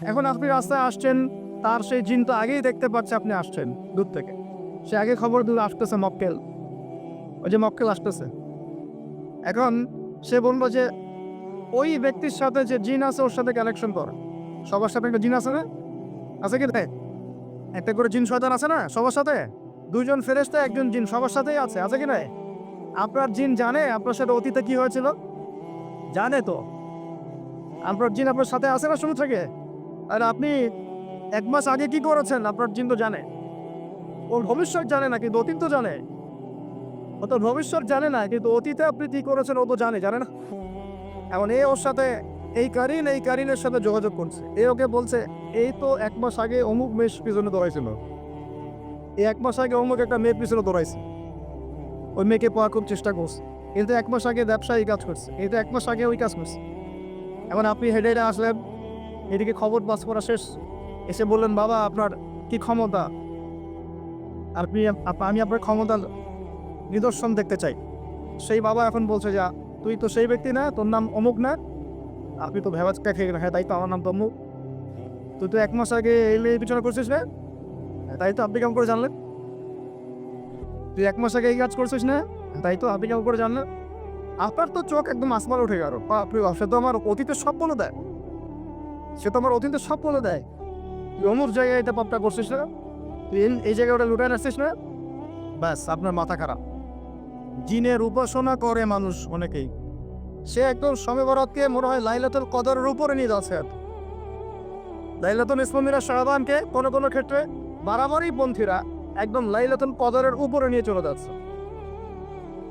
এখন আপনি রাস্তায় আসছেন, তার সেই জিনটা আগেই দেখতে পাচ্ছে আপনি আসছেন, দূর থেকে। সে আগে খবর দিল, আসতেছে মক্কেল। ওই যে মক্কেল আসতেছে। এখন সে বলল যে, ওই ব্যক্তির সাথে যে জিন আছে, ওর সাথে কালেকশন কর। সবার সাথে একটা জিন আছে না? আছে কি একটা করে জিন শয়তান আছে না, সবার সাথে? দুইজন ফেরেস্তা একজন জিন, সবার সাথেই আছে আছে কি নাই? আপনার জিন জানে আপনার সাথে অতীতে কি হয়েছিল? জানে তো। আপনার জিন আপনার সাথে আছে না শুরু থেকে? আর আপনি এক মাস আগে কি করেছেন? আপনার জিন তো জানে। ওর ভবিষ্যৎ জানে না, কিন্তু অতীত তো জানে। ও তো ভবিষ্যৎ জানে না, কিন্তু অতীতে আপনি কি করেছেন ও তো জানে জানে না। এখন এ ওর সাথে, এই কারিন, এই কারিনের সাথে যোগাযোগ করছে। এ ওকে বলছে, এই তো এক মাস আগে অমুক মেয়ের পিছনে দৌড়াইছিল। এই এক মাস আগে অমুক একটা মেয়ের পিছনে দৌড়াইছে। ওই মেয়েকে পাওয়ার খুব চেষ্টা করছে। কিন্তু এক মাস আগে ব্যবসায়ী কাজ করছে। এই তো এক মাস আগে ওই কাজ করছে। এখন আপনি হেডে আসলেন এদিকে খবর পাস করা শেষ। এসে বললেন, বাবা, আপনার কি ক্ষমতা? আপনি আমি আপনার ক্ষমতার নিদর্শন দেখতে চাই। সেই বাবা এখন বলছে যা, তুই তো সেই ব্যক্তি না, তোর নাম অমুক না? আপনি তো ভেবাচকা খেয়ে? হ্যাঁ তাই তো আমার নাম তো অমুক। তুই তো এক মাস আগে এই পিছনে করছিস না? তাই তো আপনি কেমন করে জানলেন? তুই এক মাস আগে এই কাজ করছিস না? তাই তো আপনি কেমন করে জানলেন? আপনার তো চোখ একদম আসমান উঠে গেল। আপনি সে তো আমার অতীতের সব বলে দেয়। সে তো আমার অতীতের সব বলে দেয়। তুই অমুক জায়গায় এটা পাপটা করছিস না? তুই এই- জায়গায় ওটা লুটায় আসছিস না? ব্যাস, আপনার মাথা খারাপ। জিনের উপাসনা করে মানুষ অনেকেই। সে একদম বরাতকে মনে হয় লাইলাতুল কদরের উপরে নিয়ে যাচ্ছে। লাইলাতুল ইসলামীরা শাহবানকে কোনো কোনো ক্ষেত্রে বাড়াবাড়ি পন্থীরা একদম লাইলাতুল কদরের উপরে নিয়ে চলে যাচ্ছে।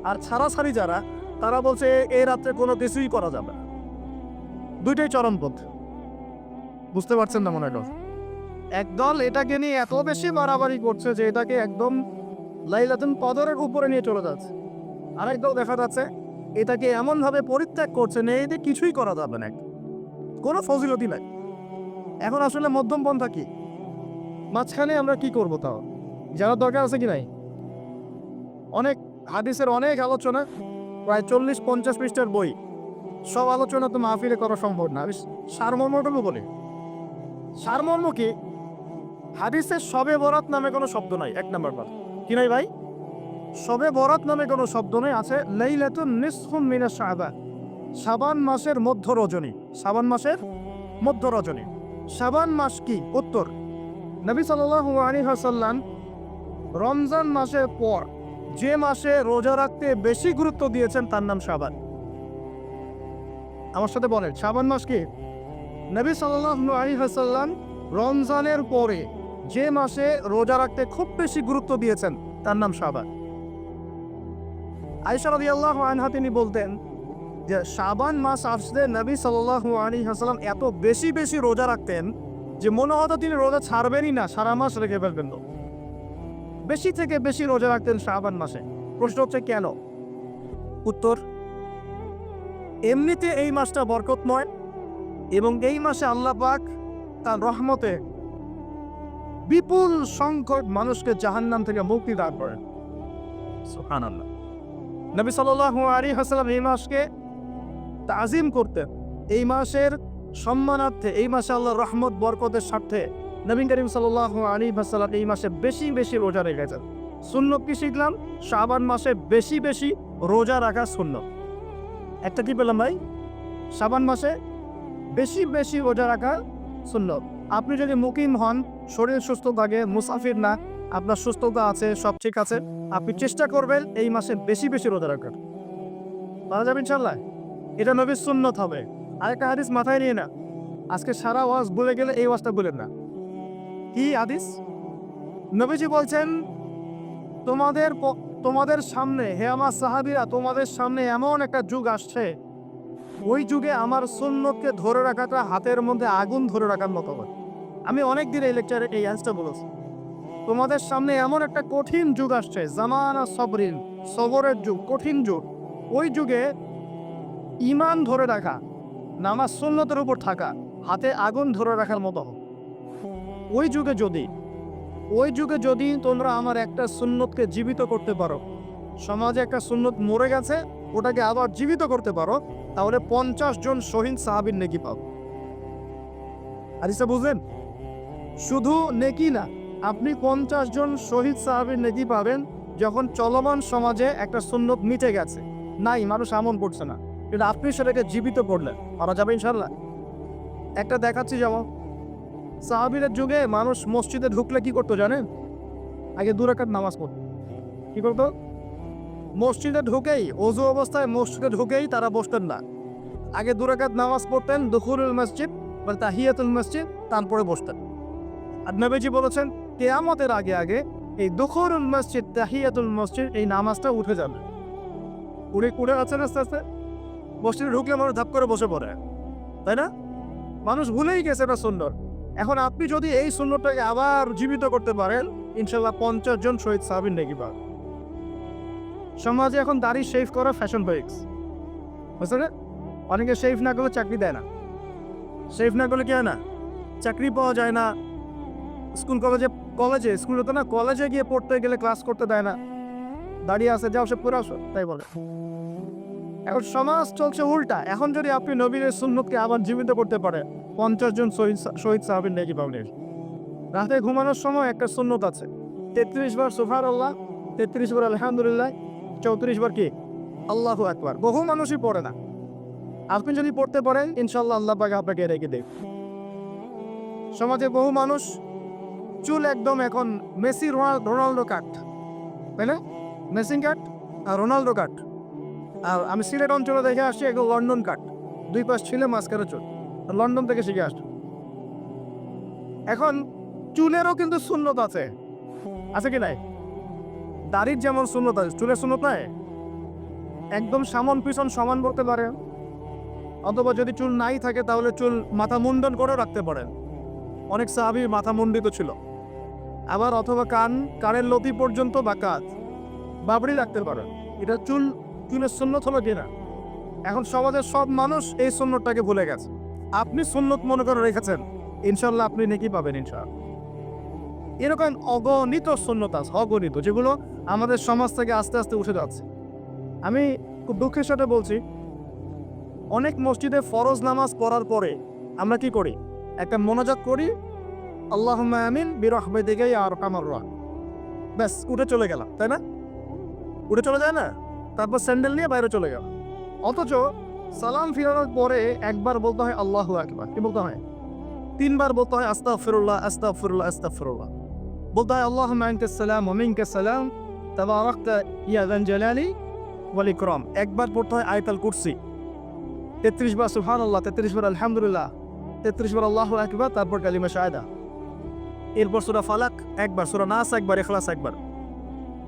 আর ছাড়াছাড়ি যারা, তারা বলছে এই রাত্রে কোনো কিছুই করা যাবে। দুইটাই চরমপথ বুঝতে পারছেন না মনে হয় একদল এটাকে নিয়ে এত বেশি বাড়াবাড়ি করছে যে এটাকে একদম লাইলাতুল কদরের উপরে নিয়ে চলে যাচ্ছে। আরেক দল দেখা যাচ্ছে, এটাকে এমনভাবে পরিত্যাগ করছে না এতে কিছুই করা যাবে না। কোনো ফজিলতি নাই। এখন আসলে মধ্যম পন্থা কি? মাঝখানে আমরা কি করব তাও? জানার দরকার আছে কি নাই? অনেক হাদিসের অনেক আলোচনা, প্রায় চল্লিশ পঞ্চাশ পৃষ্ঠার বই। সব আলোচনা তো মাহফিলে করা সম্ভব না। আমি সারমর্মটুকু বলি। সারমর্ম কি হাদিসের সবে বরাত নামে কোনো শব্দ নাই। এক নাম্বার কথা কি নাই ভাই? সবে বরাত নামে কোনো শব্দ নেই, আছে লাইলাতুন শাবান। শাবান মাসের মধ্য রজনী। শাবান মাসের মধ্য রজনী। সাবান মাস কি? উত্তর। নবী সাল্লাল্লাহু আলাইহি ওয়াসাল্লাম রমজান মাসের পর যে মাসে রোজা রাখতে বেশি গুরুত্ব দিয়েছেন, তার নাম সাবান আমার সাথে বলেন, শাবান মাস কি? নবী ওয়াসাল্লাম রমজানের পরে যে মাসে রোজা রাখতে খুব বেশি গুরুত্ব দিয়েছেন, তার নাম শাবান। আয়সা রাদিয়াল্লাহু আনহা তিনি বলতেন যে, শাবান মাস আসলে নবী আলাইহি ওয়াসাল্লাম এত বেশি বেশি রোজা রাখতেন যে মনে হতো তিনি রোজা ছাড়বেনই না, সারা মাস রেখে ফেলবেন তো। বেশি থেকে বেশি রোজা রাখতেন শাবান মাসে। প্রশ্ন হচ্ছে কেন? উত্তর, এমনিতে এই মাসটা বরকতময় এবং এই মাসে আল্লাহ পাক তার রহমতে বিপুল সংখ্যক মানুষকে জাহান্নাম থেকে মুক্তি দান করেন। সুবহানাল্লাহ। নবী সাল্লাল্লাহু আলাইহি ওয়াসাল্লাম এই মাসকে তাজিম করতেন। এই মাসের সম্মানার্থে, এই মাসে আল্লাহর রহমত, বরকতের স্বার্থে নবী করিম সাল্লাল্লাহু আলাইহি ওয়াসাল্লাম এই মাসে বেশি বেশি রোজা রেখেছেন। শূন্য কি শিখলাম? শাবান মাসে বেশি বেশি রোজা রাখা শূন্য একটা কি পেলাম ভাই? শাবান মাসে বেশি বেশি রোজা রাখা শূন্য আপনি যদি মুকিম হন, শরীর সুস্থ থাকে, মুসাফির না, আপনার সুস্থতা আছে, সব ঠিক আছে, আপনি চেষ্টা করবেন এই মাসে বেশি বেশি রোজা রাখার। পারা যাবে ইনশাল্লাহ এটা নবীর সুন্নত হবে। আরেকটা হাদিস মাথায় নিয়ে না আজকে সারা ওয়াজ বলে গেলে এই ওয়াজটা বলেন না। কি হাদিস? নবীজি বলছেন, তোমাদের তোমাদের সামনে, হে আমার সাহাবীরা, তোমাদের সামনে এমন একটা যুগ আসছে ওই যুগে আমার সুন্নতকে ধরে রাখাটা হাতের মধ্যে আগুন ধরে রাখার মতো হবে আমি অনেক দিন এই লেকচারে এই অ্যান্সটা বলেছি। তোমাদের সামনে এমন একটা কঠিন যুগ আসছে, জামানা সবরিন, সবরের যুগ, কঠিন যুগ। ওই যুগে ইমান ধরে রাখা, নামাজ সুন্নতের উপর থাকা, হাতে আগুন ধরে রাখার মতো। ওই যুগে যদি, ওই যুগে যদি তোমরা আমার একটা সুন্নতকে জীবিত করতে পারো, সমাজে একটা সুন্নত মরে গেছে, ওটাকে আবার জীবিত করতে পারো তাহলে পঞ্চাশ জন শহীদ সাহাবির নেকি পাও হাদিসটা বুঝলেন? শুধু নেকি না, আপনি পঞ্চাশ জন শহীদ সাহাবির নেকি পাবেন যখন চলমান সমাজে একটা সুন্নত মিটে গেছে। নাই, মানুষ আমন করছে না। কিন্তু আপনি সেটাকে জীবিত করলেন। করা যাবে ইনশাল্লাহ একটা দেখাচ্ছি যেমন সাহাবিরের যুগে মানুষ মসজিদে ঢুকলে কি করতো জানেন? আগে দু দুরাকাত নামাজ পড়তো। কি করতো? মসজিদে ঢুকেই, অজু অবস্থায় মসজিদে ঢুকেই তারা বসতেন না। আগে দুরাকাত নামাজ পড়তেন, দুখুরুল মসজিদ বা তাহিয়াতুল মসজিদ, তারপরে বসতেন। আর নবীজি বলেছেন, কেয়ামতের আগে আগে এই দুখুরুল মসজিদ, তাহিয়াতুল মসজিদ, এই নামাজটা উঠে যাবে। উড়ে উড়ে আছেন আস্তে আস্তে। মসজিদে ঢুকলে মানুষ ধাপ করে বসে পড়ে। তাই না? মানুষ ভুলেই গেছে, এটা সুন্দর এখন আপনি যদি এই সুন্দরটাকে আবার জীবিত করতে পারেন, ইনশাল্লাহ পঞ্চাশ জন শহীদ সাহাবিন নাকি পাবেন। সমাজে এখন দাড়ি শেভ করা ফ্যাশন হয়ে গেছে। বুঝতে অনেকে শেভ না করলে চাকরি দেয় না। শেভ না করলে কি হয় না? চাকরি পাওয়া যায় না। স্কুল কলেজে কলেজে স্কুলে তো না কলেজে গিয়ে পড়তে গেলে ক্লাস করতে দেয় না। দাঁড়িয়ে আছে, যাও সে পড়ে আসো, তাই বলে। এখন সমাজ চলছে উল্টা। এখন যদি আপনি নবীনের সুন্নতকে আবার জীবিত করতে পারে পঞ্চাশ জন শহীদ শহীদ সাহাবিন নাকি পাবেন রাতে ঘুমানোর সময় একটা সুন্নত আছে। তেত্রিশ বার সুফার আল্লাহ তেত্রিশ বার আলহামদুলিল্লাহ চৌত্রিশ বার কি? আল্লাহু একবার বহু মানুষই পড়ে না। আপনি যদি পড়তে পারেন ইনশাল্লাহ আল্লাহ পাকে আপনাকে রেখে দেব। সমাজে বহু মানুষ, চুল একদম এখন মেসি, রোনাল- রোনাল্ডো কাট। তাই না? মেসিং কাট আর রোনাল্ডো কাট। আর আমি সিলেট অঞ্চলে দেখে আসছি একদম লন্ডন কাট। দুই পাশ ছিল মাঝখানে চুল লন্ডন থেকে শিখে আসছি। এখন চুলেরও কিন্তু শূন্যত আছে। আছে কি নাই? দাড়ির যেমন শূন্যত, চুলের শূন্যত নাই একদম সামন পিছন সমান করতে পারে অথবা যদি চুল নাই থাকে, তাহলে চুল মাথা মুন্ডন করেও রাখতে পারেন। অনেক সাহাবির মাথা মুন্ডিত ছিল। আবার অথবা কান, কানের লতি পর্যন্ত বা কাজ বাবরি রাখতে পারেন। এটা চুল, চুলের সুন্নত হলো কিনা? এখন সমাজের সব মানুষ এই সুন্নতটাকে ভুলে গেছে। আপনি সুন্নত মনে করে রেখেছেন। ইনশাল্লাহ আপনি নাকি পাবেন, ইনশাল্লাহ। এরকম অগণিত আছে অগণিত, যেগুলো আমাদের সমাজ থেকে আস্তে আস্তে উঠে যাচ্ছে। আমি খুব দুঃখের সাথে বলছি, অনেক মসজিদে ফরজ নামাজ পড়ার পরে আমরা কি করি? একটা মনোযোগ করি আল্লাহ আমিন বিরহবে দিকে আর কামার ব্যাস, উঠে চলে গেলাম, তাই না? উঠে চলে যায় না? তারপর স্যান্ডেল নিয়ে বাইরে চলে গেল অথচ সালাম ফিরানোর পরে একবার বলতে হয় আল্লাহ একবার কি বলতে হয়? তিনবার বলতে হয় আস্তা ফিরুল্লাহ আস্তা ফিরুল্লাহ আস্তা ফিরুল্লাহ বলতে হয় আল্লাহ মাইনকে সালাম ওমিনকে সালাম তাবারাকতা ইয়া যান জালালি ওয়াল ইকরাম একবার পড়তে হয় আয়াতুল কুরসি তেত্রিশ বার সুবহানাল্লাহ তেত্রিশ বার আলহামদুলিল্লাহ তেত্রিশ বার আল্লাহু আকবার তারপর কালিমা শাহাদা এরপর সূরা ফালাক একবার সূরা নাস একবার ইখলাস একবার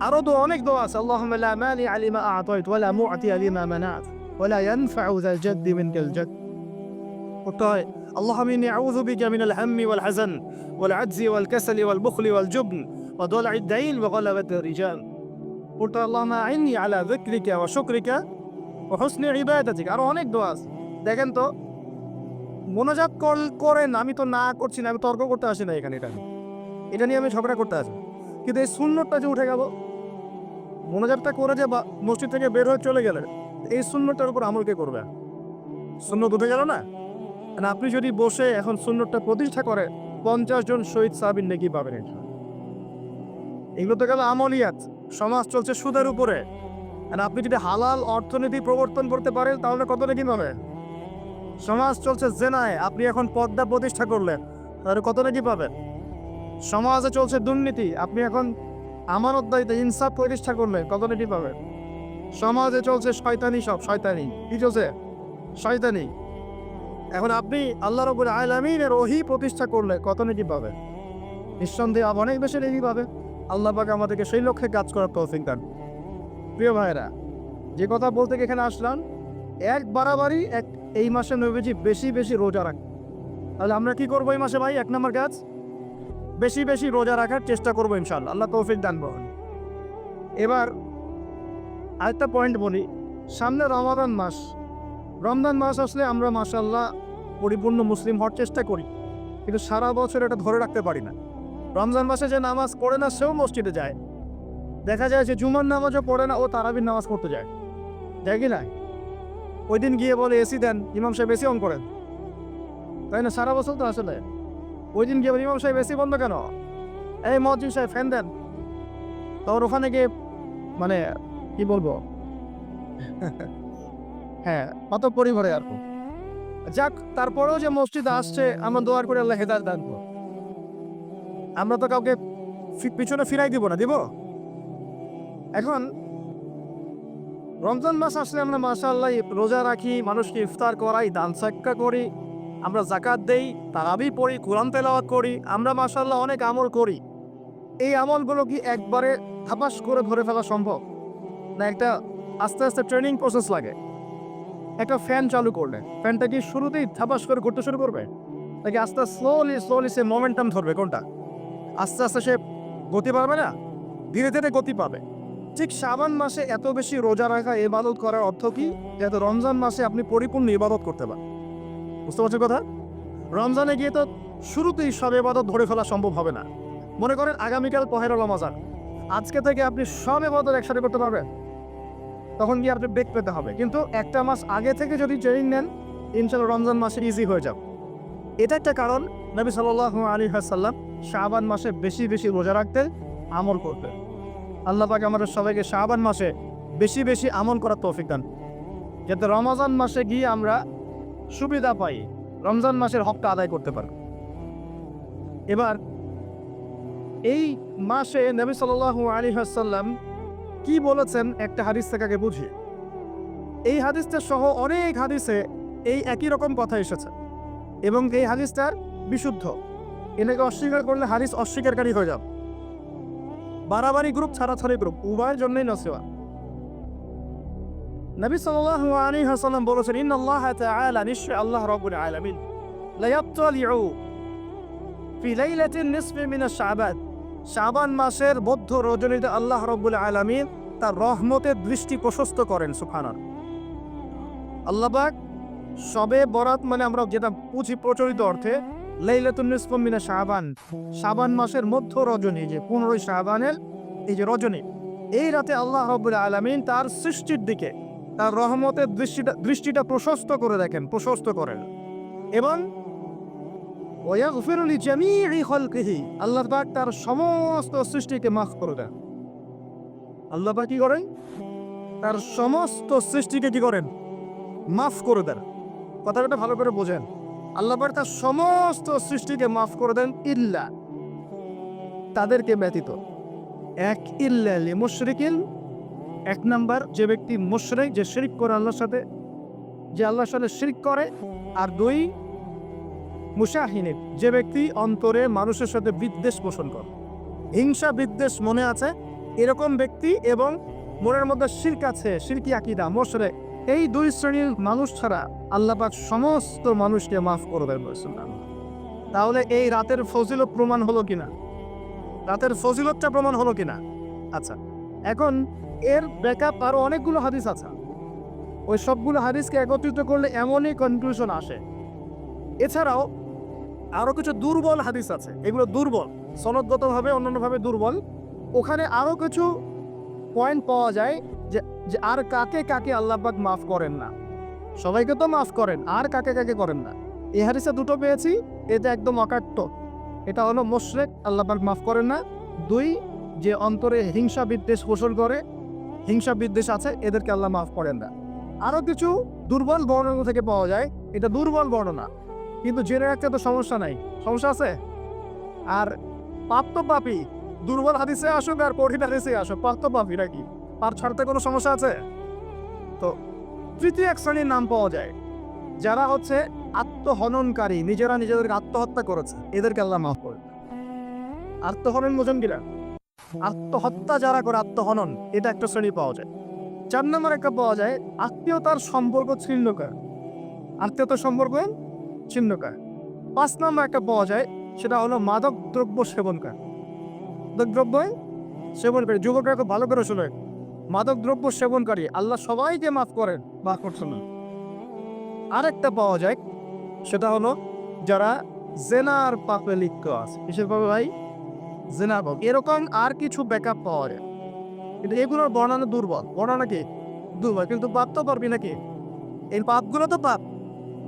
আরও তো অনেক দোয়া আছে আল্লাহুম্মা লা মানি আলিমা আ'তাইত ওয়ালা মু'তি লিমা মানাত ওয়ালা ইয়ানফা'ু যাল জাদ্দি মিনকাল জাদ পড়তে হয় اللهم إني أعوذ بك من الهم والحزن والعجز والكسل والبخل والجبن وضلع الدين وغلبة الرجال قلت اللهم أعني على ذكرك وشكرك وحسن عبادتك আরো অনেক দোয়া আছে দেখেন তো মনোজাত কল করেন আমি তো না করছি না আমি তর্ক করতে আসি না এখানে এটা নিয়ে। এটা নিয়ে আমি ঝগড়া করতে আসি কিন্তু এই শূন্যটা যে উঠে গেল মনোজাতটা করে যে বা- মসজিদ থেকে বের হয়ে চলে গেলে এই শূন্যটার উপর আমল কে করবে শূন্যত উঠে গেল না আর আপনি যদি বসে এখন শূন্যটা প্রতিষ্ঠা করে পঞ্চাশ জন শহীদ সাবিন নাকি পাবেন। এগুলো তো গেল আমলিয়াত। সমাজ চলছে সুদের উপরে। আর আপনি যদি হালাল অর্থনীতি প্রবর্তন করতে পারেন, তাহলে কত নাকি পাবেন? সমাজ চলছে জেনায়। আপনি এখন পদ্মা প্রতিষ্ঠা করলেন, তাহলে কত নাকি পাবেন? সমাজে চলছে দুর্নীতি। আপনি এখন আমানত দায়িত্ব ইনসাফ প্রতিষ্ঠা করলে কত নাকি পাবেন? সমাজে চলছে শয়তানি সব, শয়তানি। কি চলছে? শয়তানি। এখন আপনি আল্লাহ রবুল আলমিনের ওহি প্রতিষ্ঠা করলে কত নাকি পাবেন? নিঃসন্দেহে অনেক বেশি নাকি পাবে আল্লাহ পাক আমাদেরকে সেই লক্ষ্যে কাজ করার তৌফিক দান। প্রিয় ভাইরা যে কথা বলতে এখানে আসলাম, এক বাড়াবাড়ি এক এই মাসে নবীজি বেশি বেশি রোজা রাখ তাহলে আমরা কি করব এই মাসে ভাই? এক নম্বর কাজ? বেশি বেশি রোজা রাখার চেষ্টা করব ইনশাল্লাহ আল্লাহ তৌফিক দান বহন এবার আরেকটা পয়েন্ট বলি। সামনে রমাদান মাস রমজান মাস আসলে আমরা মাসাল্লাহ পরিপূর্ণ মুসলিম হওয়ার চেষ্টা করি। কিন্তু সারা বছর এটা ধরে রাখতে পারি না। রমজান মাসে যে নামাজ পড়ে না সেও মসজিদে যায়। দেখা যায় যে জুমার নামাজও পড়ে না ও তারাবির নামাজ পড়তে যায়। যায় কি না? ওই দিন গিয়ে বলে এসি দেন ইমাম সাহেব এসি অন করেন। তাই না? সারা বছর তো আসলে। ওই দিন গিয়ে বলি, ইমাম সাহেব এসি বন্ধ কেন? এই মহাজিন সাহেব ফ্যান দেন। তখন ওখানে গিয়ে মানে কি বলব? হ্যাঁ অত পরিবারে আর যাক, তারপরেও যে মসজিদে আসছে, আমরা দোয়ার করে আল্লাহ হেদায়ত দান করুন। আমরা তো কাউকে পিছনে ফিরাই দিব না, দিব? এখন, রমজান মাস আসলে আমরা মাশাআল্লাহ রোজা রাখি, মানুষকে ইফতার করাই, দান সাক্কা করি, আমরা জাকাত দেই, তারাবি পড়ি, কোরআন তেলাওয়াত করি, আমরা মাশাআল্লাহ অনেক আমল করি। এই আমলগুলো কি একবারে থাপাস করে ধরে ফেলা সম্ভব? না একটা আস্তে আস্তে ট্রেনিং প্রসেস লাগে? একটা ফ্যান চালু করলে ফ্যানটা কি শুরুতেই থাপাস করে ঘুরতে শুরু করবে? নাকি আস্তে আস্তে স্লোলি স্লোলি সে মোমেন্টাম ধরবে? কোনটা? আস্তে আস্তে সে গতি পাবে না? ধীরে ধীরে গতি পাবে। ঠিক শ্রাবণ মাসে এত বেশি রোজা রাখা, ইবাদত করার অর্থ কি? যাতে রমজান মাসে আপনি পরিপূর্ণ ইবাদত করতে পারেন। বুঝতে পারছেন কথা? রমজানে গিয়ে তো শুরুতেই সব ইবাদত ধরে ফেলা সম্ভব হবে না। মনে করেন আগামীকাল পহেলা রমাজান। আজকে থেকে আপনি সব ইবাদত একসাথে করতে পারবেন। তখন গিয়ে আপনি বেগ পেতে হবে। কিন্তু একটা মাস আগে থেকে যদি ট্রেনিং নেন ইনশাল্লাহ রমজান মাসে ইজি হয়ে যাবে। এটা একটা কারণ, নবী সাল্লাহ আলী হাসাল্লাম শাহবান মাসে বেশি বেশি রোজা রাখতে আমল করতেন। আল্লাহ পাক আমাদের সবাইকে শাহবান মাসে বেশি বেশি আমল করার তৌফিক দান। যাতে রমজান মাসে গিয়ে আমরা সুবিধা পাই, রমজান মাসের হকটা আদায় করতে পারি। এবার, এই মাসে নবী সাল্লাল্লাহু আলী হাসাল্লাম কি বলেছেন একটা হাদিস থেকে আগে বুঝি। এই হাদিসটা সহ অনেক হাদিসে এই একই রকম কথা এসেছে এবং এই হাদিসটার বিশুদ্ধ। এটাকে অস্বীকার করলে হাদিস অস্বীকারী হয়ে যাবে। বাড়াবাড়ি গ্রুপ ছাড়াছাড়ি গ্রুপ উভয়ের জন্যই নসিবা নবী আলাইহি ওয়াসাল্লাম বলেছেন, ইন্নাল্লাহ তাআলা নিশ্চয় আল্লাহ রাব্বুল আলামিন। লা ইয়াত্তালিউ ফি লাইলাতিন নিসফি মিন শাবান শাবান মাসের মধ্য রজনীতে আল্লাহ রাব্বুল আলামিন তার রহমতের দৃষ্টি প্রশস্ত করেন, সুবহানাল্লাহ। আল্লাহ পাক সবে বরাত মানে আমরা যেটা বুঝি প্রচলিত অর্থে, লাইলাতুন নিসফ মিনা শাবান মাসের মধ্য রজনী, যে পনেরোই শাবানের এই যে রজনী, এই রাতে আল্লাহ রব্বুল আলামিন তার সৃষ্টির দিকে তার রহমতের দৃষ্টিটা দৃষ্টিটা প্রশস্ত করে দেখেন, প্রশস্ত করেন। এবং তার সমস্ত সৃষ্টিকে মাফ করে দেন। কি করেন? তার সমস্ত সৃষ্টিকে কি করেন? মাফ করে দেন। কথাটা ভালো করে বোঝেন। তার সমস্ত সৃষ্টিকে মাফ করে দেন ইল্লা। তাদেরকে ব্যতীত। এক ইল্লা লি এক নাম্বার, যে ব্যক্তি মুশরিক, যে শিরিক করে আল্লাহর সাথে, যে আল্লাহর সাথে শিরিক করে। আর দুই মুশাহিনের যে ব্যক্তি অন্তরে মানুষের সাথে বিদ্বেষ পোষণ করে। হিংসা, বিদ্বেষ মনে আছে, এরকম ব্যক্তি এবং মনের মধ্যে শিরক আছে, শিরকি আকিদা মোশরে এই দুই শ্রেণির মানুষ ছাড়া আল্লাহ পাক সমস্ত মানুষকে মাফ করবেন বলছিলাম তাহলে এই রাতের ফজিলত প্রমাণ হলো কিনা? রাতের ফজিলতটা প্রমাণ হলো কিনা? আচ্ছা এখন এর ব্যাকআপ আরও অনেকগুলো হাদিস আছে। ওই সবগুলো হাদিসকে একত্রিত করলে এমনই কনক্লুশন আসে। এছাড়াও আরও কিছু দুর্বল হাদিস আছে। এগুলো দুর্বল, সনদগতভাবে, অন্যান্যভাবে দুর্বল। ওখানে আরও কিছু পয়েন্ট পাওয়া যায় যে যে আর কাকে কাকে আল্লাহবাক মাফ করেন না। সবাইকে তো মাফ করেন, আর কাকে কাকে করেন না। এই হাদিসে দুটো পেয়েছি, এটা একদম অকাট্য। এটা হলো মোশরেক আল্লাহবাক মাফ করেন না। দুই, যে অন্তরে হিংসা বিদ্বেষ পোষণ করে, হিংসা বিদ্বেষ আছে, এদেরকে আল্লাহ মাফ করেন না। আরও কিছু দুর্বল বর্ণনা থেকে পাওয়া যায়, এটা দুর্বল বর্ণনা। কিন্তু জেনে রাখতে তো সমস্যা নাই। সমস্যা আছে? আর পাপ তো পাপি দুর্বল হাদিসে আসুক আর কঠিন হাদিসে আসুক, পাপ পাপি নাকি? পাপ ছাড়তে কোনো সমস্যা আছে? তো তৃতীয় এক শ্রেণির নাম পাওয়া যায়। যারা হচ্ছে আত্মহননকারী, নিজেরা নিজেদেরকে আত্মহত্যা করেছে। এদেরকে আল্লাহ মাফ করে আত্মহনন বোঝেন কিনা? আত্মহত্যা যারা করে, আত্মহনন, এটা একটা শ্রেণি পাওয়া যায়। চার নম্বর একটা পাওয়া যায়, আত্মীয়তার সম্পর্ক ছিন্নকার আত্মীয়তার সম্পর্ক ছিন্নকার। পাঁচ নম্বর একটা পাওয়া যায়, সেটা হলো মাদক দ্রব্য সেবনকার। মাদক দ্রব্য সেবনকারী, যুবকরা খুব ভালো করে শোনে মাদক দ্রব্য সেবনকারী, আল্লাহ সবাইকে মাফ করেন মাফ করছেন না। আরেকটা পাওয়া যায়, সেটা হলো যারা জেনার পাপে লিপ্ত আছে। বিশেষভাবে ভাই? জেনার পাপ। এরকম আর কিছু ব্যাকআপ পাওয়া যায়। কিন্তু এগুলোর বর্ণনা দুর্বল। বর্ণনা কি? দুর্বল। কিন্তু পাপ তো পারবি নাকি? এই পাপগুলো তো পাপ।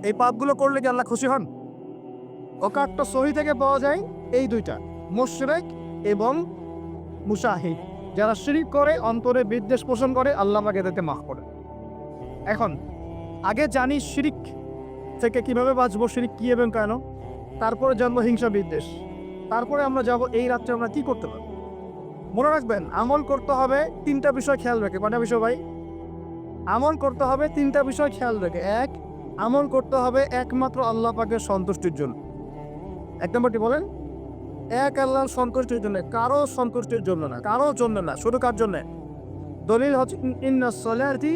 এই পাপগুলো করলে কি আল্লাহ খুশি হন? অকাট্য সহি থেকে পাওয়া যায় এই দুইটা, মুশরেক এবং মুসাহিদ যারা শিরিক করে, অন্তরে বিদ্বেষ পোষণ করে, আল্লাহ আমাকে এদেরকে মাফ করে। এখন, আগে জানি শিরিক থেকে কীভাবে বাঁচবো, শিরিক কি এবং কেন? তারপরে জন্ম হিংসা, বিদ্বেষ। তারপরে আমরা যাব এই রাত্রে আমরা কি করতে পারব? মনে রাখবেন, আমল করতে হবে তিনটা বিষয় খেয়াল রেখে। কটা বিষয় ভাই? আমল করতে হবে তিনটা বিষয় খেয়াল রেখে। এক আমল করতে হবে একমাত্র আল্লাহ পাকের সন্তুষ্টির জন্য। এক নম্বরটি বলেন, এক আল্লাহর সন্তুষ্টির জন্য কারও সন্তুষ্টির জন্য না কারও জন্য না, শুধু কার জন্য? দলিল হচ্ছে, ইন্না সলাতি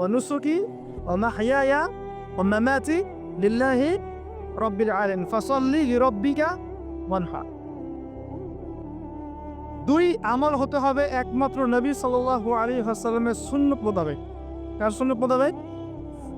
ও নুসুকি ও মাহিয়া ও মামাতি লিল্লাহি রব্বিল আলামিন, ফাসাল্লি লিরাব্বিকা দুই, আমল হতে হবে একমাত্র নবী সাল্লাল্লাহু আলাইহি ওয়াসাল্লামের সুন্নত মোতাবেক। কার সুন্নত মোতাবেক?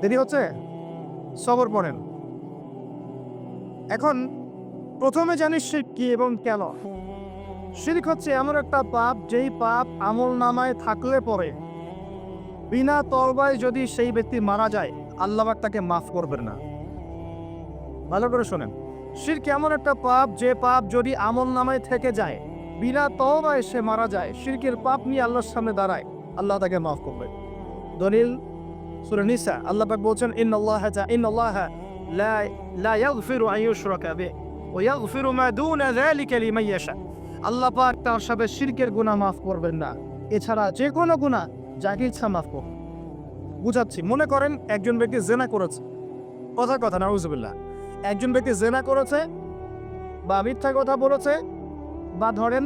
দেরি হচ্ছে? সবর পড়েন। এখন প্রথমে জানিস শিরক কি এবং কেন। শিরক হচ্ছে এমন একটা পাপ, যেই পাপ আমল নামায় থাকলে পরে। বিনা তলবায় যদি সেই ব্যক্তি মারা যায়, আল্লাহ তাকে মাফ করবেন না। ভালো করে শোনেন। শির কেমন একটা পাপ, যে পাপ যদি আমল নামায় থেকে যায়, বিনা তওবায় সে মারা যায়, শিরকের পাপ নিয়ে আল্লাহর সামনে দাঁড়ায়, আল্লাহ তাকে মাফ করবে। দলিল সূরা নিসা, আল্লাহ পাক বলছেন, ইন্নাল্লাহ ইন্নাল্লাহ লা লা ইয়াগফিরু আন ইউশরাকা ইয়াগফিরু মা দুনা যালিকা লিমান ইয়াশা. আল্লাহ পাক তার সাথে শিরকের গুনাহ করবেন না। এছাড়া যে কোনো গুনাহ, যাকে ইচ্ছা বুঝাচ্ছি, মনে করেন একজন ব্যক্তি জেনা করেছে। কথা কথা, নাউজুবিল্লাহ। একজন ব্যক্তি জেনা করেছে বা মিথ্যা কথা বলেছে বা ধরেন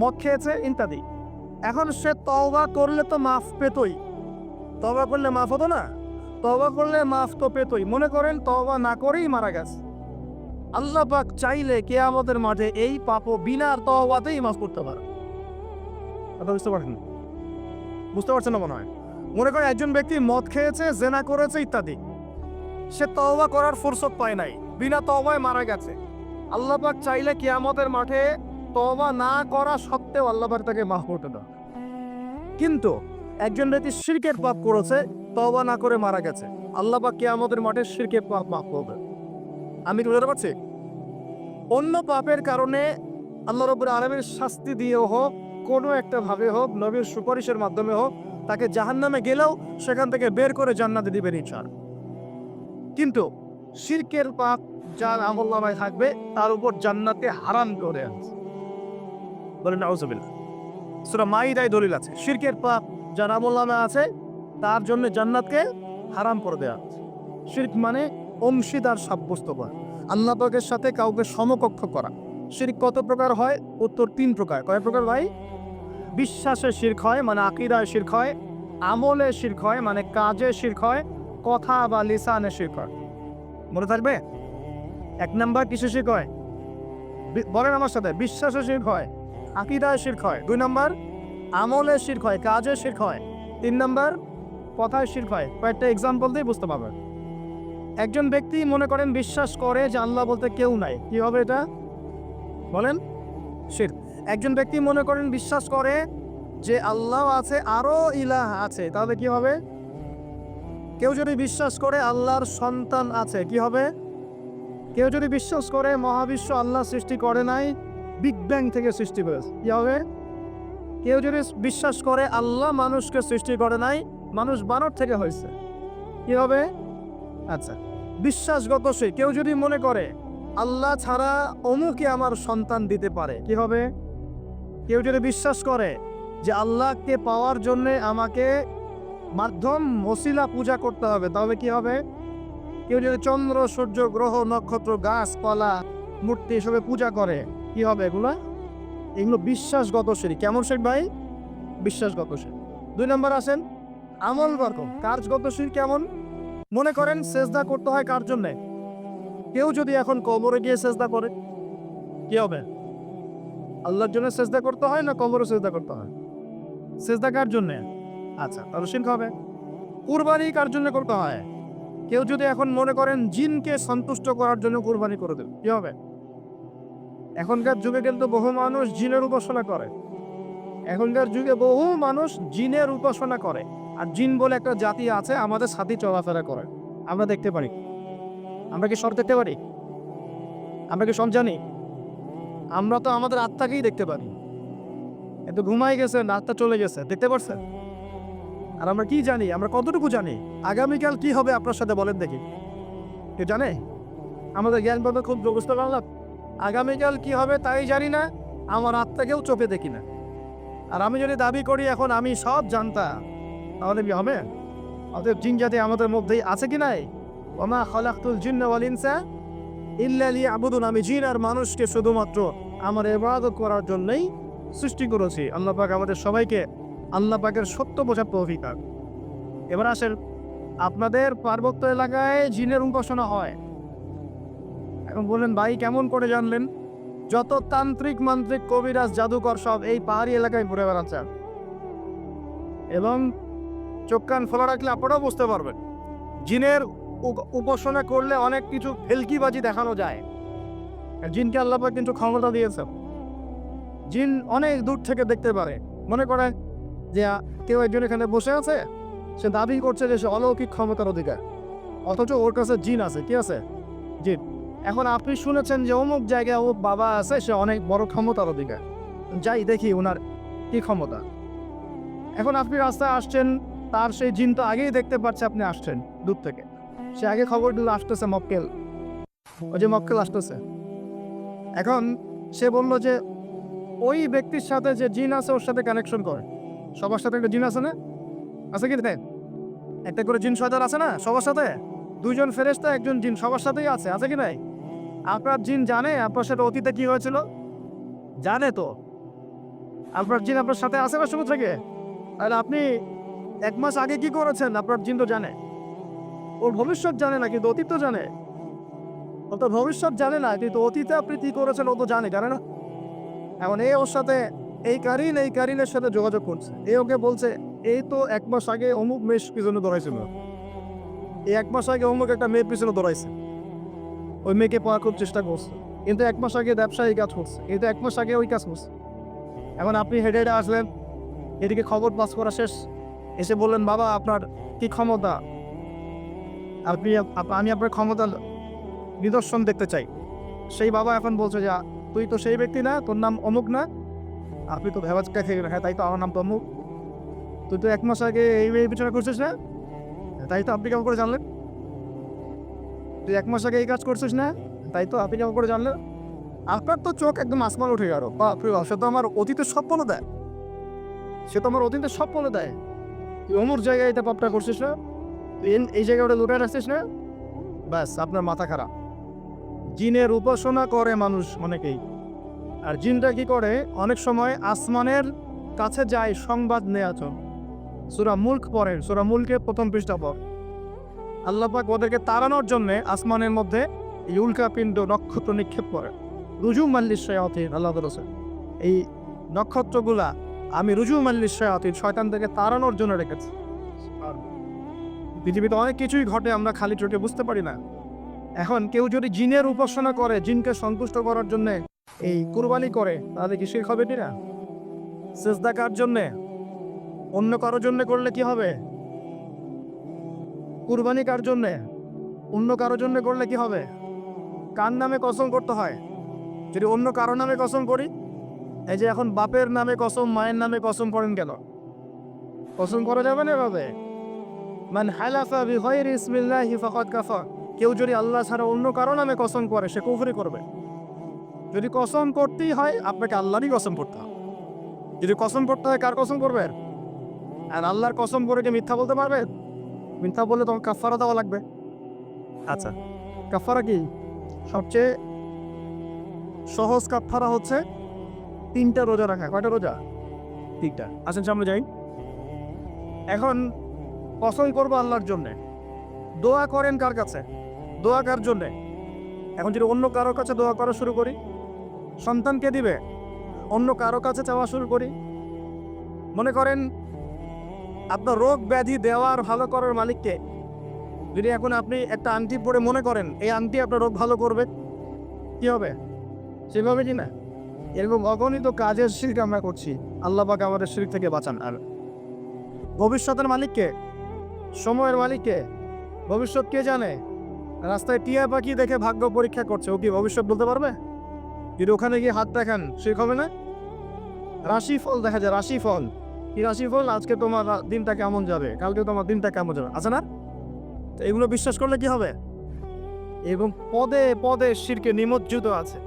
মদ খেয়েছে ইত্যাদি। এখন সে তওবা করলে তো মাফ পেতই। তওবা করলে মাফ হতো না? তবা করলে মাফ তো পেতই। মনে করেন তবা না করেই মারা গেছে। আল্লাহ পাক চাইলে কেয়ামতের মাঠে এই পাপও বিনা তওবাতেই মাফ করতে পারে। কথা বুঝতে পারছেন? বুঝতে পারছেন না মনে হয়? মনে করেন একজন ব্যক্তি মদ খেয়েছে, জেনা করেছে ইত্যাদি। সে তওবা করার ফুরসত পায় নাই। বিনা তওবায় মারা গেছে। আল্লাহ পাক চাইলে কিয়ামতের মাঠে তওবা না করা সত্ত্বেও আল্লাহ পাক তাকে মাফ করতে দেয় কিন্তু একজন ব্যক্তি শিরকের পাপ করেছে, তওবা না করে মারা গেছে। আল্লাহ পাক কিয়ামতের মাঠে শিরকের পাপ মাফ করবে আমি বুঝতে পারছি? অন্য পাপের কারণে আল্লাহ রব্বুল আলমের শাস্তি দিয়েও হোক, কোনো একটা ভাবে হোক, নবীর সুপারিশের মাধ্যমে হোক, তাকে জাহান্নামে গেলেও সেখান থেকে বের করে জান্নাতে দিবেন ইনশাল কিন্তু শিরকের পাপ যার আমল্লামায় থাকবে, তার উপর জান্নাতে হারাম করে আছে। বলেন, নাউজুবিল্লাহ। সুরা মাইদাই দলিল আছে শিরকের পাপ যার আমল্লামা আছে, তার জন্য জান্নাতকে হারাম করে দেওয়া শিরক মানে অংশীদার সাব্যস্ত করা, আল্লাহ পাকের সাথে কাউকে সমকক্ষ করা। শিরক কত প্রকার হয়? উত্তর তিন প্রকার। কয় প্রকার ভাই? বিশ্বাসে শির্ক হয় মানে আকিদায় শির্ক হয়, আমলে শির্ক হয় মানে কাজে শির্ক হয়, কথা বা লিসানে শির্ক হয়। মনে থাকবে? এক নাম্বার কিসে শির্ক হয়? বলেন আমার সাথে। বিশ্বাসে শির্ক হয়, আকিদায় শির্ক হয়। দুই নাম্বার? আমলে শির্ক হয় কাজে শির্ক হয় তিন নম্বর, কথায় শির্ক হয় কয়েকটা এক্সাম্পল দিয়ে বুঝতে পারবেন। একজন ব্যক্তি মনে করেন বিশ্বাস করে যে আল্লাহ বলতে কেউ নাই, কি হবে এটা? বলেন, শির। একজন ব্যক্তি মনে করেন বিশ্বাস করে যে আল্লাহ আছে, আরও ইলাহ আছে, তাহলে কি হবে? কেউ যদি বিশ্বাস করে আল্লাহর সন্তান আছে, কি হবে? কেউ যদি বিশ্বাস করে মহাবিশ্ব আল্লাহ সৃষ্টি করে নাই বিগ ব্যাং থেকে সৃষ্টি করেছে কি হবে? কেউ যদি বিশ্বাস করে, আল্লাহ মানুষকে সৃষ্টি করে নাই, মানুষ বানর থেকে হয়েছে। কি হবে? আচ্ছা বিশ্বাসগত সে, কেউ যদি মনে করে, আল্লাহ ছাড়া অমুকে আমার সন্তান দিতে পারে, কি হবে? কেউ যদি বিশ্বাস করে যে আল্লাহকে পাওয়ার জন্যে আমাকে মাধ্যম মশিলা পূজা করতে হবে তবে কি হবে? কেউ যদি চন্দ্র, সূর্য, গ্রহ, নক্ষত্র, গাছপালা, মূর্তি এসবে পূজা করে, কি হবে এগুলো? এগুলো বিশ্বাসগত শ্রেণি। কেমন শেখ ভাই? বিশ্বাসগত শ্রেণি। দুই নম্বর আছেন আমল বর্গ কার্যগত শ্রেণি কেমন? মনে করেন সেজদা করতে হয় কার জন্যে? কেউ যদি এখন কবরে গিয়ে সেজদা করে, কি হবে? আল্লাহর জন্য সেজদা করতে হয় না কবরে সেজদা করতে হয়? সেজদা কার জন্যে? আচ্ছা তাহলে শিল্প হবে কুরবানি কার জন্য করতে হয়? কেউ যদি এখন মনে করেন জিনকে সন্তুষ্ট করার জন্য কুরবানি করে দেবে, কি হবে? এখনকার যুগে কিন্তু বহু মানুষ জিনের উপাসনা করে। এখনকার যুগে বহু মানুষ জিনের উপাসনা করে। আর জিন বলে একটা জাতি আছে, আমাদের সাথে চলাফেরা করে। আমরা দেখতে পারি। আমরা কি সব দেখতে পারি? আমরা কি সব জানি? আমরা তো আমাদের আত্মাকেই দেখতে পারি। এত ঘুমাই গেছে আত্মা চলে গেছে, দেখতে পারছেন? আর আমরা কি জানি? আমরা কতটুকু জানি? আগামীকাল কি হবে? আপনার সাথে বলেন দেখি। কে জানে? আমাদের জ্ঞান পাবে খুব ব্যবস্থা করলাম আগামীকাল কি হবে তাই জানি না। আমার আত্মাকেও চোখে দেখি না। আর আমি যদি দাবি করি এখন আমি সব জানতাম, তাহলে কি হবে? অতএব জিন জাতি আমাদের মধ্যেই আছে কি নাই? ওমা খলাকুল জিন্ন ওয়াল ইনসা ইল্লা লিয়াবুদুন। আমি জিন আর মানুষকে শুধুমাত্র আমার ইবাদত করার জন্যই সৃষ্টি করেছি। আল্লাহ পাক আমাদের সবাইকে আল্লাহ পাকের সত্য বোঝার দান। এবার আসেন, আপনাদের পার্বত্য এলাকায় জিনের উপাসনা হয়। এখন বললেন, ভাই, কেমন করে জানলেন? যত তান্ত্রিক মান্ত্রিক কবিরাজ জাদুকর সব এই পাহাড়ি এলাকায় ঘুরে বেড়াচ্ছে। এবং চোখ কান খোলা রাখলে আপনারাও বুঝতে পারবেন, জিনের উপ- উপাসনা করলে অনেক কিছু ফেলকিবাজি দেখানো যায়। জিনকে আল্লাপাক কিন্তু ক্ষমতা দিয়েছে জিন অনেক দূর থেকে দেখতে পারে। মনে করে যে কেউ একজন এখানে বসে আছে, সে দাবি করছে যে, সে অলৌকিক ক্ষমতার অধিকার। অথচ ওর কাছে জিন আছে। কি আছে? জিন। এখন আপনি শুনেছেন যে অমুক জায়গায় ও বাবা আছে, সে অনেক বড় ক্ষমতার অধিকার। যাই দেখি ওনার কি ক্ষমতা। এখন আপনি রাস্তায় আসছেন, তার সেই জিন তো আগেই দেখতে পাচ্ছে আপনি আসছেন দূর থেকে। সে আগে খবর দিল আসতেছে মক্কেল। ওই যে মক্কেল আসতেছে। এখন সে বলল যে, ওই ব্যক্তির সাথে যে জিন আছে, ওর সাথে কানেকশন করে। সবার সাথে একটা জিন আছে না? আছে কি একটা করে জিন শয়তান আছে না সবার সাথে? দুইজন ফেরেস্তা একজন জিন সবার সাথেই আছে আছে কি নাই? আপনার জিন জানে আপনার সাথে অতীতে কি হয়েছিল? জানে তো। আপনার জিন আপনার সাথে আছে না শুরু থেকে? আর আপনি এক মাস আগে কি করেছেন? আপনার জিন তো জানে। ওর ভবিষ্যৎ জানে না, কিন্তু অতীত তো জানে। ও তো ভবিষ্যৎ জানে না, কিন্তু অতীতে আপনি কি করেছেন ও তো জানে জানে না? এখন এ ওর সাথে, এই কারিন, এই কারিনের সাথে যোগাযোগ করছে। এ ওকে বলছে এই তো এক মাস আগে অমুক মেয়ের পিছনে দৌড়াইছিল। এই এক মাস আগে অমুক একটা মেয়ের পিছনে দৌড়াইছে। ওই মেয়েকে পাওয়ার খুব চেষ্টা করছে। কিন্তু এক মাস আগে ব্যবসায় এই কাজ করছে। কিন্তু এক মাস আগে ওই কাজ করছে। এখন আপনি হেডে হেডে আসলেন, এদিকে খবর পাস করা শেষ। এসে বললেন, বাবা, আপনার কি ক্ষমতা? আপনি আমি আপনার ক্ষমতা নিদর্শন দেখতে চাই। সেই বাবা এখন বলছে যে, তুই তো সেই ব্যক্তি না, তোর নাম অমুক না? আপনি তো ভেবাচকা খেয়ে হ্যাঁ তাই তো আমার নাম তো অমুক। তুই তো এক মাস আগে এই পিছনে করছিস না? তাই তো আপনি কেমন করে জানলেন? তুই এক মাস আগে এই কাজ করছিস না? তাই তো আপনি কেমন করে জানলেন। আপনার তো চোখ একদম আসমান উঠে গেল। বাপরে বাপ, সে তো আমার অতীতের সব বলে দেয়। সে তো আমার অতীতের সব বলে দেয়। তুই অমুর জায়গায় এটা পাপটা করছিস না? তুই এই জায়গায় ওটা লুটে রাখছিস না? ব্যাস আপনার মাথা খারাপ। জিনের উপাসনা করে মানুষ অনেকেই। আর জিনটা কি করে? অনেক সময় আসমানের কাছে যায় সংবাদ নেওয়া চল। সুরা মুল্ক পড়েন সুরা মুলকে প্রথম পৃষ্ঠা পর আল্লাপাক ওদেরকে তাড়ানোর জন্যে আসমানের মধ্যে এই উল্কা পিণ্ড নক্ষত্র নিক্ষেপ করে। রুজু মাল্লিস শয়াতিন আল্লাহ বলেছে এই নক্ষত্রগুলা আমি রুজু মাল্লিস শয়াতিন থেকে তাড়ানোর জন্য রেখেছি। পৃথিবীতে অনেক কিছুই ঘটে, আমরা খালি চোখে বুঝতে পারি না। এখন কেউ যদি জিনের উপাসনা করে, জিনকে সন্তুষ্ট করার জন্যে এই কুরবানি করে, তাহলে কি শিখ হবে না সেজদা কার জন্যে? অন্য কারোর জন্য করলে কি হবে? কুরবানি কার জন্যে? অন্য কারোর জন্য করলে কি হবে? কার নামে কসম করতে হয়? যদি অন্য কারও নামে কসম করি, এই যে এখন বাপের নামে কসম, মায়ের নামে কসম করেন কেন? কসম করা যাবে না এভাবে? মান হালাফা বিগয়রি ইসমিল্লাহি ফাকাদ কাফা। কেউ যদি আল্লাহ ছাড়া অন্য কারও নামে কসম করে, সে কুফরি করবে। যদি কসম করতেই হয়, আপনাকে আল্লাহরই কসম করতে হবে। যদি কসম করতে হয়, কার কসম করবেন? আর আল্লাহর কসম করে কি মিথ্যা বলতে পারবে মিথ্যা বললে তোমার কাফারা দেওয়া লাগবে। আচ্ছা। কাফারা কি? সবচেয়ে সহজ কাফারা হচ্ছে তিনটা রোজা রাখা। কয়টা রোজা? তিনটা। আসেন সামনে যাই। এখন কসম করব আল্লাহর জন্যে। দোয়া করেন কার কাছে? দোয়া কার জন্যে? এখন যদি অন্য কারোর কাছে দোয়া করা শুরু করি সন্তানকে দিবে অন্য কারও কাছে চাওয়া শুরু করি মনে করেন আপনার রোগ ব্যাধি দেওয়ার ভালো করার মালিককে। যদি এখন আপনি একটা আংটি পরে মনে করেন, এই আংটি আপনার রোগ ভালো করবে, কি হবে? সেভাবে কি না? এরকম অগণিত কাজের শিল্প আমরা করছি। আল্লাহ পাক আমাদের শিল্প থেকে বাঁচান। আর ভবিষ্যতের মালিককে, সময়ের মালিককে, ভবিষ্যৎ কে জানে? রাস্তায় টিয়া পাখি দেখে ভাগ্য পরীক্ষা করছে। ও কি ভবিষ্যৎ বলতে পারবে? যদি ওখানে গিয়ে হাত দেখান সে হবে না? রাশিফল দেখা যায় রাশিফল কি রাশিফল আজকে তোমার দিনটা কেমন যাবে? কালকে তোমার দিনটা কেমন যাবে? আছে না? তো এগুলো বিশ্বাস করলে কি হবে? এবং পদে পদে শিরকে নিমজ্জিত আছে।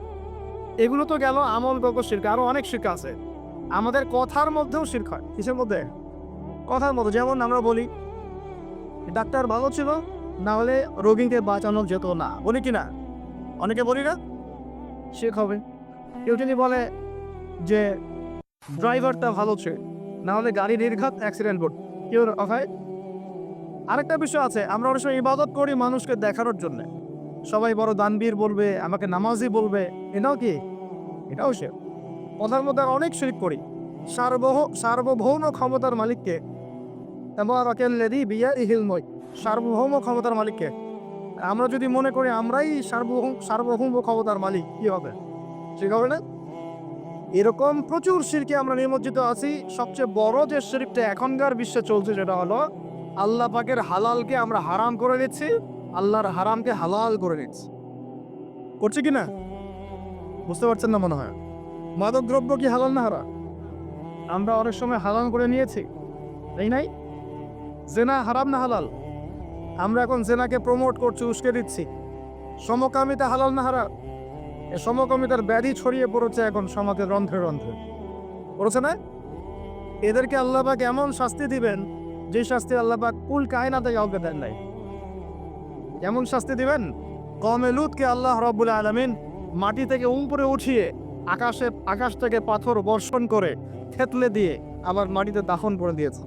এগুলো তো গেল আমল গগ শির্ক, আরও অনেক শির্ক আছে। আমাদের কথার মধ্যেও শির্ক হয়। কিসের মধ্যে? কথার মধ্যে। যেমন আমরা বলি, ডাক্তার ভালো ছিল, না হলে রোগীকে বাঁচানো যেত না। বলি কি না? অনেকে বলি না, শির্ক হবে। কেউ যদি বলে যে ড্রাইভারটা ভালো ছিল না হলে গাড়ি নির্ঘাত অ্যাক্সিডেন্ট করত কেউ হয় আরেকটা বিষয় আছে, আমরা অনেক সময় ইবাদত করি মানুষকে দেখানোর জন্য। সবাই বড় দানবীর বলবে, আমাকে নামাজি বলবে, এটাও কি? এটাও সে। কথার মধ্যে অনেক শিরিক করি। সার্বহ, সার্বভৌম ক্ষমতার মালিককে। সার্বভৌম ক্ষমতার মালিককে। আমরা যদি মনে করি আমরাই সার্বভৌম সার্বভৌম ক্ষমতার মালিক, কি হবে? ঠিক হবে না? এরকম প্রচুর শিরকে আমরা নিমজ্জিত আছি। সবচেয়ে বড় যে শিরকটা এখনকার বিশ্বে চলছে সেটা হলো, আল্লাহ পাকের হালালকে আমরা হারাম করে দিচ্ছি, আল্লাহর হারামকে হালাল করে নিচ্ছি করছে কি না? বুঝতে পারছেন না মনে হয়? মাদক দ্রব্য কি হালাল না হারা আমরা অনেক সময় হালাল করে নিয়েছি এই নাই? জেনা হারাম না হালাল? আমরা এখন জেনাকে প্রমোট করছি, উস্কে দিচ্ছি। সমকামিতা হালাল না হারা এ সমকামিতার ব্যাধি ছড়িয়ে পড়েছে এখন সমাজের রন্ধ্রে রন্ধ্রে। পড়েছে না? এদেরকে আল্লাহবাক এমন শাস্তি দিবেন যে শাস্তি আল্লাহবাক কুল কায়নাতে কাউকে দেন নাই। এমন শাস্তি দিবেন কমে লুতকে আল্লাহ রব্বুল আলমিন মাটি থেকে উপরে উঠিয়ে আকাশে, আকাশ থেকে পাথর বর্ষণ করে থেতলে দিয়ে আবার মাটিতে দাফন করে দিয়েছে।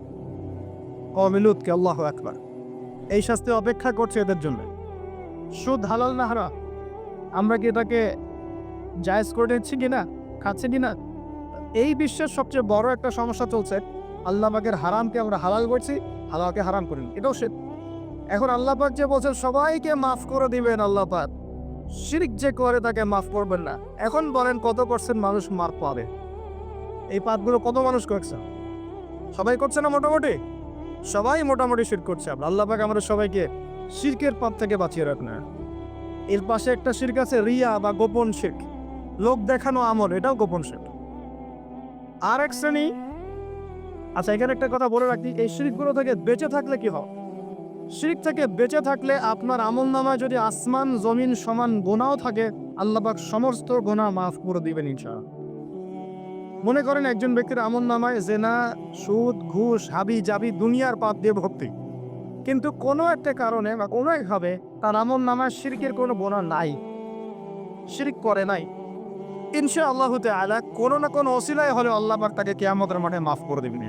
কমে লুতকে আল্লাহ একবার এই শাস্তি অপেক্ষা করছে এদের জন্য। সুদ হালাল না হারা আমরা কি এটাকে জায়েজ করে নিচ্ছি কিনা, খাচ্ছি কিনা, এই বিশ্বের সবচেয়ে বড় একটা সমস্যা চলছে। আল্লাহ পাকের হারামকে আমরা হালাল করছি, হালালকে হারাম করিনি এটাও সে এখন আল্লাহ পাক যে বলছেন, সবাইকে মাফ করে দিবেন আল্লাহ পাক শিরিক যে করে তাকে মাফ করবেন না। এখন বলেন, কত পার্সেন্ট মানুষ মাফ পাবে? এই পাপগুলো কত মানুষ করছে? সবাই করছে না মোটামুটি? সবাই মোটামুটি শির করছে। আমরা আল্লাহ পাক আমাদের সবাইকে শিরকের পাপ থেকে বাঁচিয়ে রাখ না এর পাশে একটা শির্ক আছে, রিয়া বা গোপন শির্ক। লোক দেখানো আমল, এটাও গোপন শির্ক আর এক শ্রেণি। আচ্ছা এখানে একটা কথা বলে রাখি, এই শিরিকগুলো থেকে বেঁচে থাকলে কি হয়? শিরিক থেকে বেঁচে থাকলে আপনার আমল নামায় যদি আসমান, জমিন সমান গোনাও থাকে আল্লাহবাক সমস্ত গোনা মাফ করে দিবেন ইনশা মনে করেন একজন ব্যক্তির আমল নামায় জেনা, সুদ, ঘুষ, হাবি জাবি দুনিয়ার পাপ দিয়ে ভক্তি কিন্তু কোনো একটা কারণে বা কোনো একভাবে তার আমল নামায় শিরকের কোনো গোনা নাই। শিরিক করে নাই। ইনশা আল্লাহ আলা কোনো না কোনো অসিলায় হলে আল্লাহ তাকে কেয়ামতের মাঠে মাফ করে দেবেন।